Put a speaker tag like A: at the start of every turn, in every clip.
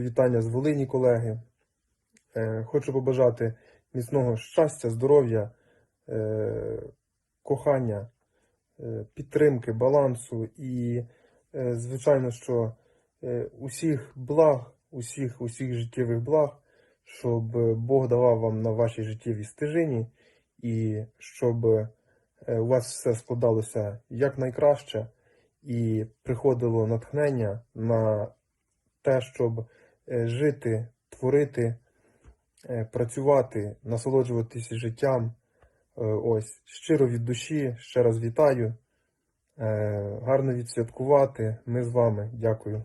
A: Вітання з Волині, колеги. Е, Хочу побажати міцного щастя, здоров'я, е, кохання, е, підтримки, балансу і, звичайно, що усіх благ, усіх, усіх життєвих благ, щоб Бог давав вам на вашій життєвій стежині і щоб у вас все складалося якнайкраще і приходило натхнення на те, щоб жити, творити, е, працювати, насолоджуватися життям. Е, Ось щиро від душі, ще раз вітаю. Е, Гарно відсвяткувати. Ми з вами. Дякую.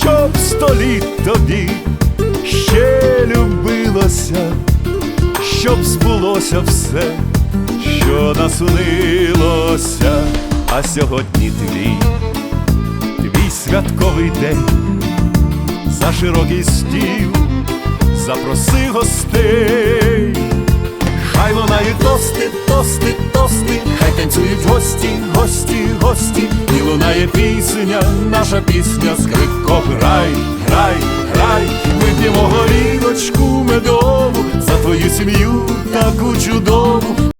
B: щоб століт тобі ще любилося, щоб збулося все, що наснилося, а сьогодні твій, твій святковий день. За широкий стіл, запроси гостей, хай лунають тости, тости, тости, хай танцюють гості, гості, і пісня, наша пісня, скрипко, грай, грай, грай, вип'ємо горілочку медову за твою сім'ю таку чудову.